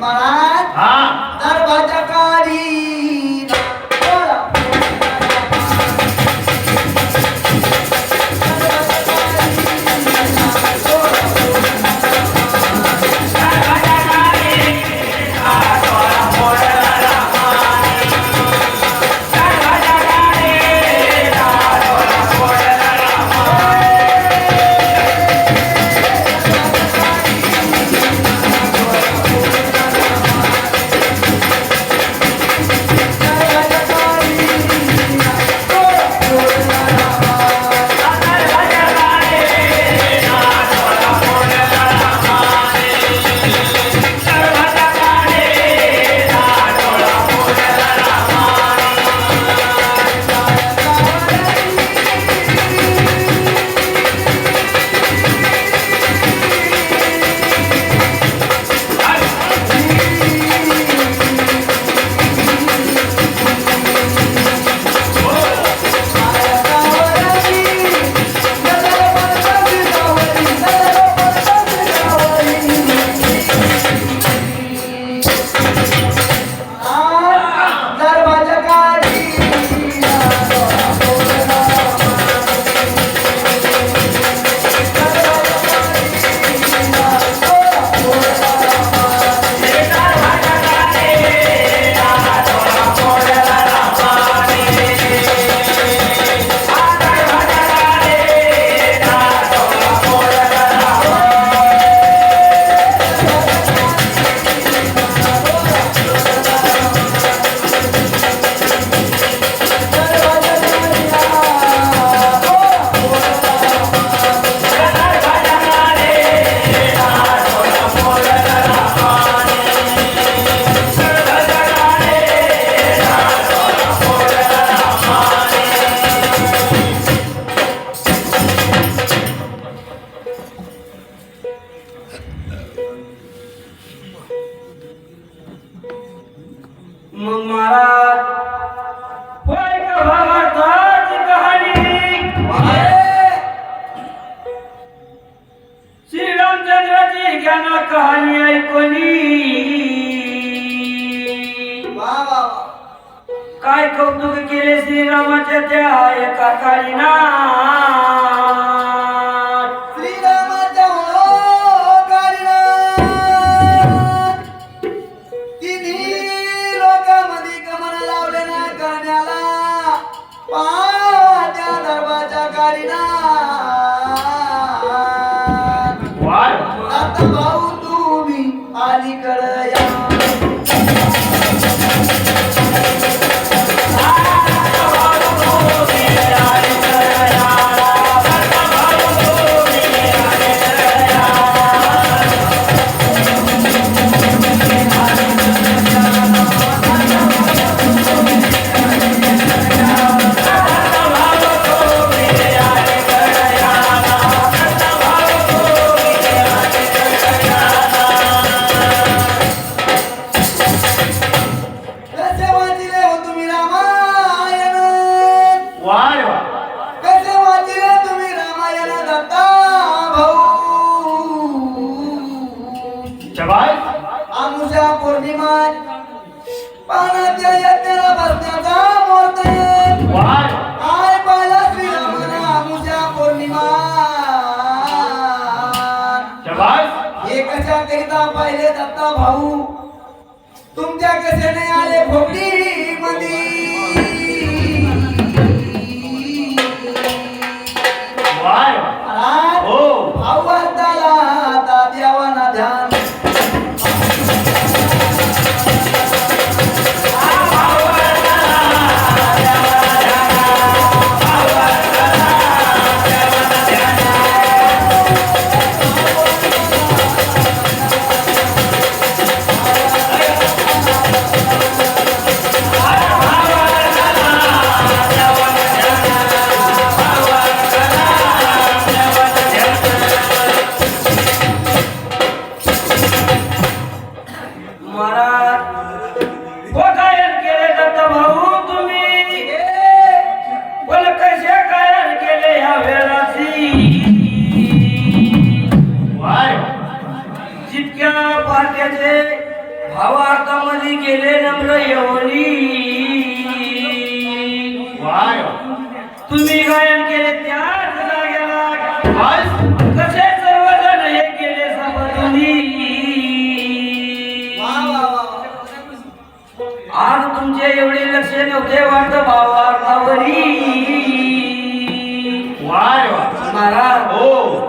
महाराज हा श्रीरामचंद्राची ज्ञान कहाणी ऐकली काय कौतुक केले श्रीरामाच्या त्या एका काळीना श्रीरामाच्या पौर्णिमा पानाच्या यज्ञाला बसण्याचा मुहूर्त काय पाहिला श्रीरामानं आमुषा पौर्णिमा. कशा करिता पाहिले दत्ता भाऊ. तुमच्या कशाने आले भोगडी त्याचे भावार्थामध्ये गेले नम्र वाय. तुम्ही गायन केले त्याच जागेला. कसे सर्वजण हे केले वा आज तुमचे एवढे लक्ष नव्हते वाटत भावार्थावरी. वाय. महाराज हो.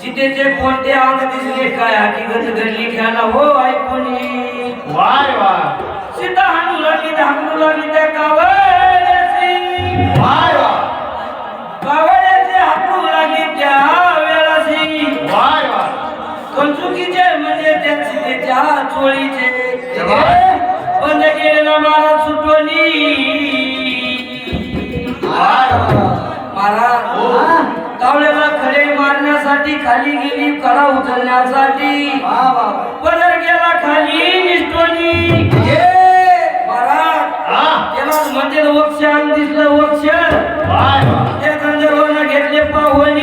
सीतेचे कोणते अंग दिसले? काय हकीकत घडली? घ्याला हो ऐकूनी वाय वाय. सीता हाणू लागली धाकणू लागली त्या कावळ्याची वाय. कावळ्याचे हाकू लागली त्या वेळाशी वाय वाय. कंचुकीचे म्हणजे त्या सीतेच्या चोळीचे. बंद केलेला मारा सुटवली महाराज मारण्यासाठी खाली गेली कडा उचलण्यासाठी. पदर गेला खाली निष्ठोनी. हा त्याला म्हणजे वक्षान दिसलं वक्ष त्या गंधर्वानं घेतले पाहुणी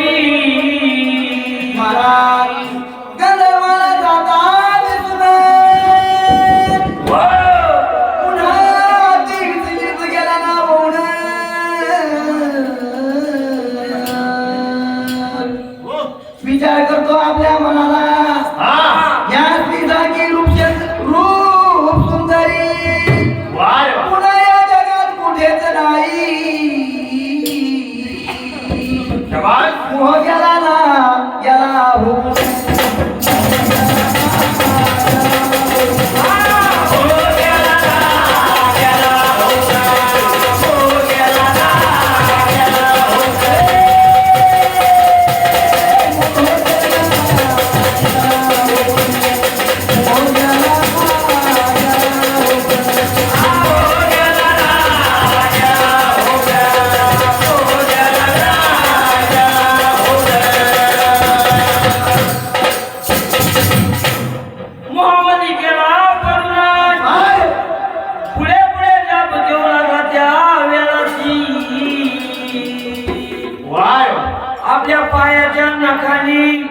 नखानी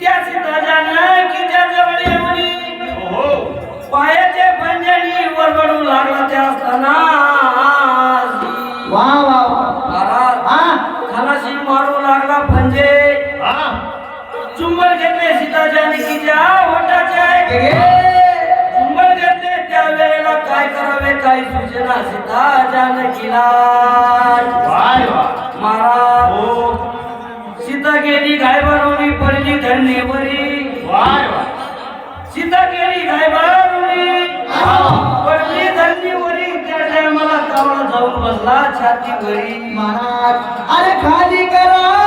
त्या सीताजानं की त्या जवळ येऊन हो. पायाचे पंजनी वरवडू लागला त्या असताना. वा वा हा. खलाशी मारू लागला पंजे हा. चुंबल घेतले सीता जानकीच्या ओटाचे गे. चुंबल घेतले त्या वेळेला काय करावे काय सूचना सीता जानकीला वाय वाय. महाराज हो. गेली घायबारोनी पडली धरणीवरी. वाय सीता गेली घायबारोनी पडली धरणीवरी. त्या टायमाला कावळा जाऊन बसला छातीवरी महाराज अरे खाली करा.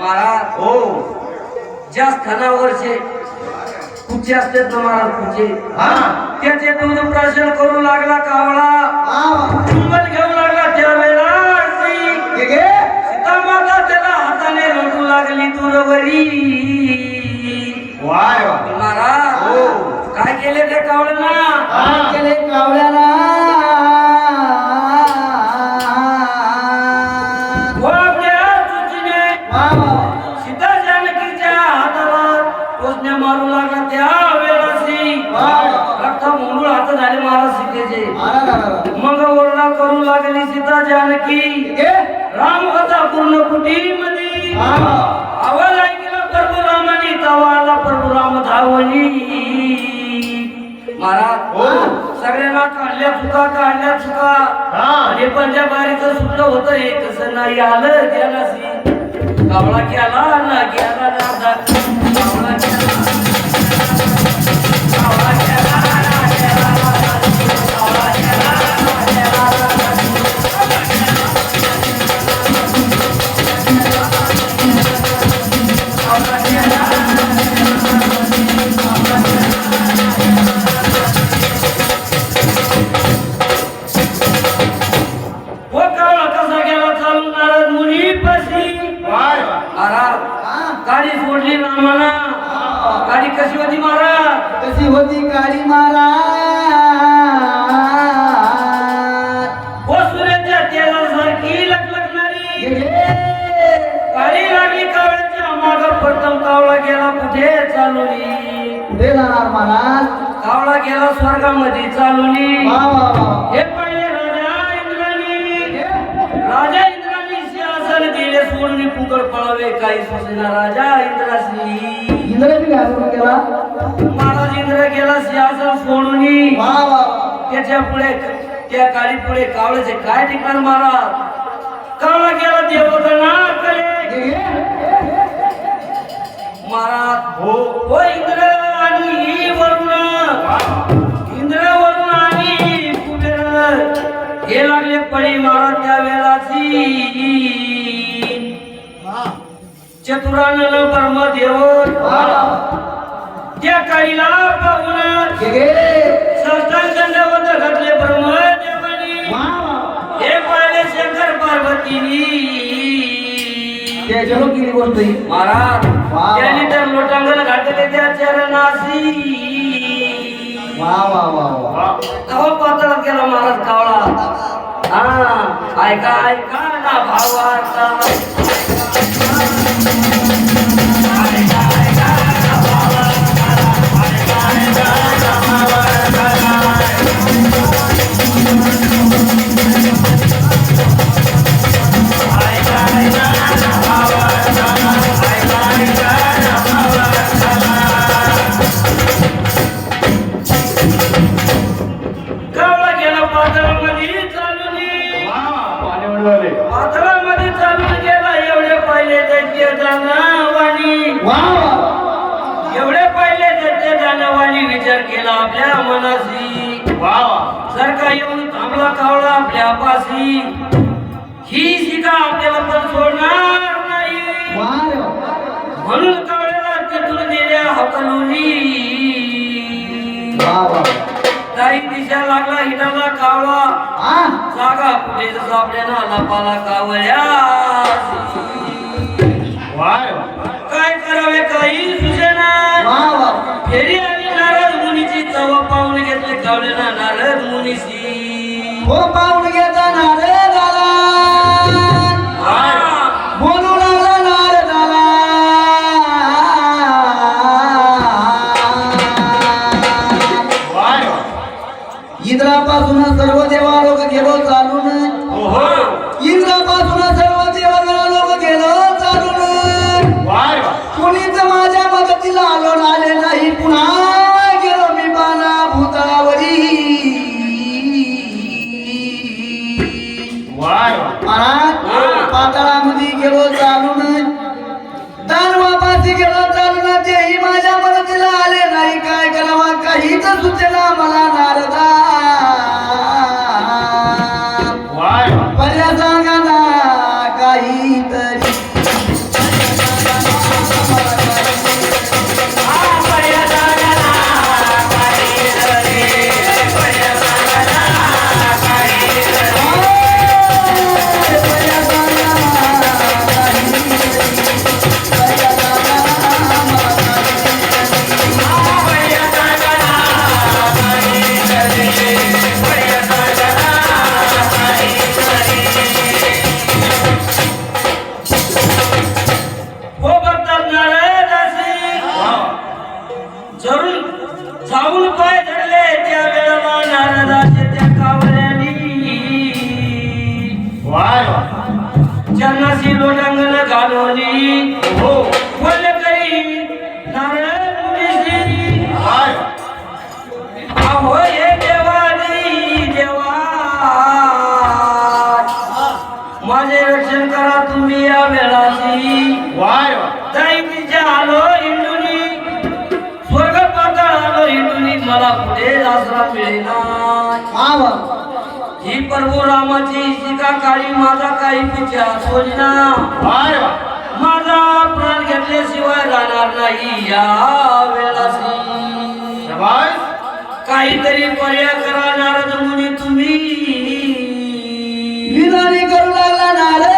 महाराज हो. ज्या स्थानावरचे कुचे असतात ना महाराज कुचे हा. त्याचे दूध प्राशन करू लागला कावळा. कुंभत घेऊ लागला त्यावेळेला. सीता माता त्याला हाताने रडू लागली दूरवरी. महाराज हो. काय केले ते कावळ्यांना? हा. केले कावळ्याला? लागला त्या वेळासी रक्त मुंडूळ हात झाले महाराज सीतेचे. मग ओरडा करू लागली सीता जानकी. राम होता पूर्ण कुटीमध्ये आवाज ऐकला परशुरामानी तवा आला परशुराम धावणी महाराज हो. सगळ्यांना काढल्या चुका काढल्या चुका. हा. आणि पंजाबारीचं सुद्धा होतं हे कसं नाही आलं त्याला कावळा केला ना गेला ना कुठे जाणार महाराज? कावळा गेला स्वर्गामध्ये चालूनी. हे पहिले राजा इंद्राणी राजा इंद्राणी सिंहासन दिले सोडून कुकर पळावे काही सुचना राजा इंद्रासी इंद्र बी घालून गेला महाराज इंद्र गेला सिंहासन सोडून. त्याच्या पुढे त्या काळी पुढे कावळ्याचे काय ठिकाण महाराज? कावळा गेला देवगणा कडे महाराज हो हो इंद्र. हे लागले पडी महाराज त्या वेळाची. चतुरानन ब्रह्मदेव त्या काळीला पाहून साष्टांग दंडवत घातले ब्रह्मदेवानी. हे पाहिले शंकर पार्वतीनी. त्याच्यावर केली गोष्ट महाराज. त्यांनी तर लोटांगण घातले त्या चरणासी वा वा वा वा. अहो पातळात गेला महाराज कावळा. हा ऐका ऐका ना भावाचा ही शिका आपल्याला पण सोडणार नाही. वा रे वा. म्हणून कावळ्याला तिथून वा वा. काही दिशा लागला हिटाला कावळा. हा जागा कुठे आपल्या नाला पाला कावळ्या. काय करावे काही सुचना. वा वा. फेरी आणि नारद मुनीची चव पाहून घेतले कावळ्याला नारद मुनीशी. हो पाहून घेता इंद्रापासून सर्व देवा लोक गेलो चालून. इंद्रापासून सर्व देवा लोक गेलो चालून. कुणीच माझ्या मदतीला आलो आले नाही पुन्हा. हीच सूचना मला नारदा. पर्याचा जरूर जाऊन पाय धरले त्या वेळेला नारदाचे त्या कावऱ्यानी. वाय जन्माशी लोटांगण घालवली हो. ही प्रभू रामाची सीता काळी माझा काही पिछा सोजना माझा प्राण घेतल्याशिवाय राहणार नाही या वेळा काहीतरी पर्याय करा नारद मुनी तुम्ही. करू लागला नारद.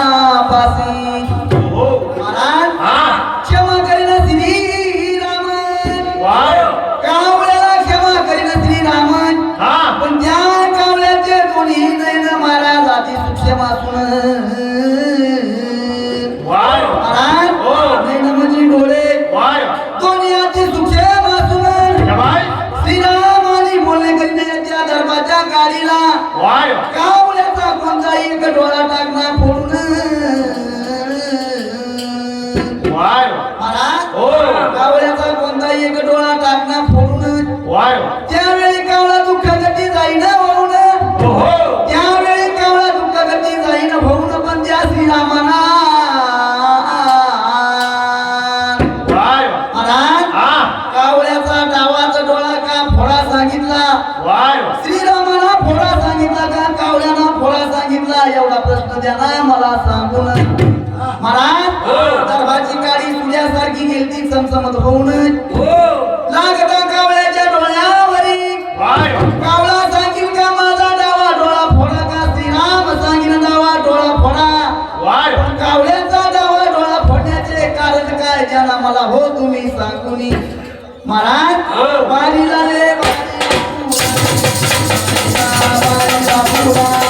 पाहून हो. लागता डोळ्यावरी. कावळा सांगील का माझा डावा डोळा फोडा का श्रीराम? सांगील डावा डावा डोळा फोडण्याचे कारण काय? ज्याला मला हो तुम्ही सांगून. महाराज हो. बारी झाले बारी